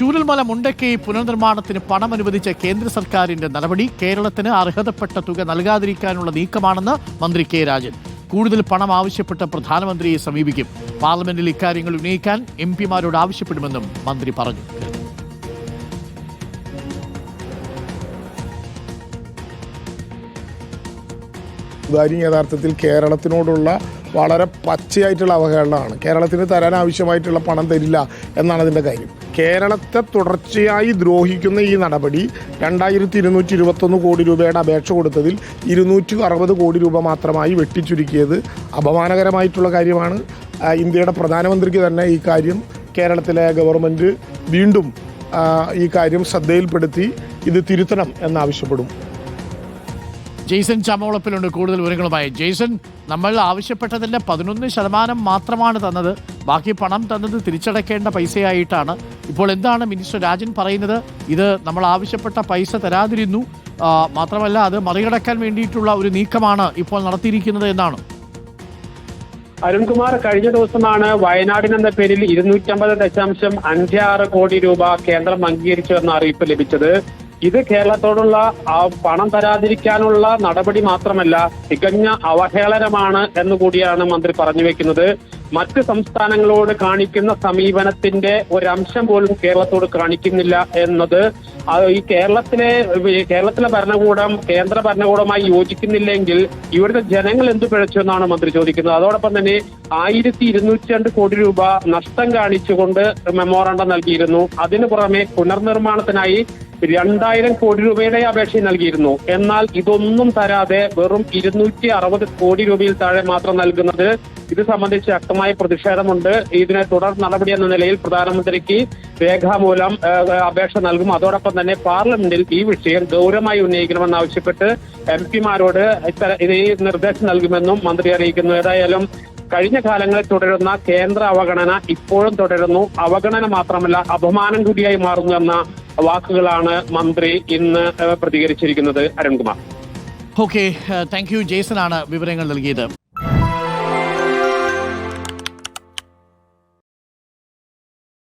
ചൂരൽമല മുണ്ടക്കൈ പുനർനിർമ്മാണത്തിന് പണം അനുവദിച്ച കേന്ദ്ര സർക്കാരിന്റെ നടപടി കേരളത്തിന് അർഹതപ്പെട്ട തുക നൽകാതിരിക്കാനുള്ള നീക്കമാണെന്ന് മന്ത്രി കെ രാജൻ. കൂടുതൽ പണം ആവശ്യപ്പെട്ട് പ്രധാനമന്ത്രിയെ സമീപിക്കും. പാർലമെന്റിൽ ഇക്കാര്യങ്ങൾ ഉന്നയിക്കാൻ എം പിമാരോട് ആവശ്യപ്പെടുമെന്നും മന്ത്രി പറഞ്ഞു. കാര്യം യഥാർത്ഥത്തിൽ കേരളത്തിനോടുള്ള വളരെ പച്ചയായിട്ടുള്ള അവഹേളനമാണ്. കേരളത്തിന് തരാൻ ആവശ്യമായിട്ടുള്ള പണം തരില്ല എന്നാണ് അതിന്റെ കാര്യം. കേരളത്തെ തുടർച്ചയായി ദ്രോഹിക്കുന്ന ഈ നടപടി രണ്ടായിരത്തി ഇരുന്നൂറ്റി ഇരുപത്തൊന്ന് കോടി രൂപയുടെ അപേക്ഷ കൊടുത്തതിൽ ഇരുന്നൂറ്റി അറുപത് കോടി രൂപ മാത്രമായി വെട്ടിച്ചുരുക്കിയത് അപമാനകരമായിട്ടുള്ള കാര്യമാണ്. ഇന്ത്യയുടെ പ്രധാനമന്ത്രിക്ക് തന്നെ ഈ കാര്യം കേരളത്തിലെ ഗവൺമെന്റ് വീണ്ടും ഈ കാര്യം ശ്രദ്ധയിൽപ്പെടുത്തി ഇത് തിരുത്തണം എന്നാവശ്യപ്പെടും. ജെയ്സൺ ചമോളപ്പിലുണ്ട് കൂടുതൽ വിവരങ്ങളുമായി. ജെയ്സൺ നമ്മൾ ആവശ്യപ്പെട്ടതിന്റെ പതിനൊന്ന് ശതമാനം മാത്രമാണ് തന്നത്. ബാക്കി പണം തന്നത് തിരിച്ചടക്കേണ്ട പൈസയായിട്ടാണ്. ഇപ്പോൾ എന്താണ് മിനിസ്റ്റർ രാജൻ പറയുന്നത്? ഇത് നമ്മൾ ആവശ്യപ്പെട്ട പൈസ തരാതിരുന്നു. മാത്രമല്ല അത് മറികടക്കാൻ വേണ്ടിയിട്ടുള്ള ഒരു നീക്കമാണ് ഇപ്പോൾ നടത്തിയിരിക്കുന്നത് എന്നാണ്. അരുൺകുമാർ കഴിഞ്ഞ ദിവസമാണ് വയനാടിന് എന്ന പേരിൽ ഇരുന്നൂറ്റമ്പത് ദശാംശം അഞ്ച് ആറ് കോടി രൂപ കേന്ദ്രം അംഗീകരിച്ചു എന്ന അറിയിപ്പ് ലഭിച്ചത്. ഇത് കേരളത്തോടുള്ള പണം തരാതിരിക്കാനുള്ള നടപടി മാത്രമല്ല തികഞ്ഞ അവഹേളനമാണ് എന്നുകൂടിയാണ് മന്ത്രി പറഞ്ഞു വെക്കുന്നത്. മറ്റ് സംസ്ഥാനങ്ങളോട് കാണിക്കുന്ന സമീപനത്തിന്റെ ഒരംശം പോലും കേരളത്തോട് കാണിക്കുന്നില്ല എന്നത് ഈ കേരളത്തിലെ കേരളത്തിലെ ഭരണകൂടം കേന്ദ്ര ഭരണകൂടമായി യോജിക്കുന്നില്ലെങ്കിൽ ഇവിടുത്തെ ജനങ്ങൾ എന്ത് പിഴച്ചു എന്നാണ് മന്ത്രി ചോദിക്കുന്നത്. അതോടൊപ്പം തന്നെ ആയിരത്തി ഇരുന്നൂറ്റി രണ്ട് കോടി രൂപ നഷ്ടം കാണിച്ചുകൊണ്ട് മെമ്മോറാണ്ടം നൽകിയിരുന്നു. അതിനു പുറമെ പുനർനിർമ്മാണത്തിനായി രണ്ടായിരം കോടി രൂപയുടെ അപേക്ഷ നൽകിയിരുന്നു. എന്നാൽ ഇതൊന്നും തരാതെ വെറും ഇരുന്നൂറ്റി അറുപത് കോടി രൂപയിൽ താഴെ മാത്രം നൽകുന്നത് ഇത് സംബന്ധിച്ച് ശക്തമായ പ്രതിഷേധമുണ്ട്. ഇതിനെ തുടർ നടപടി എന്ന നിലയിൽ പ്രധാനമന്ത്രിക്ക് രേഖാമൂലം അപേക്ഷ നൽകും. അതോടൊപ്പം തന്നെ പാർലമെന്റിൽ ഈ വിഷയം ഗൗരവമായി ഉന്നയിക്കണമെന്നാവശ്യപ്പെട്ട് എം പിമാരോട് ഈ നിർദ്ദേശം നൽകുമെന്നും മന്ത്രി അറിയിക്കുന്നു. ഏതായാലും കഴിഞ്ഞ കാലങ്ങളിൽ തുടരുന്ന കേന്ദ്ര അവഗണന ഇപ്പോഴും തുടരുന്നു. അവഗണന മാത്രമല്ല അപമാനം കൂടിയായി മാറുന്നു എന്ന വാക്കുകളാണ് മന്ത്രി ഇന്ന് പ്രതികരിച്ചിരിക്കുന്നത് Arunkumar. Okay thank you Jaison ആണ് വിവരങ്ങൾ നൽകിയത്.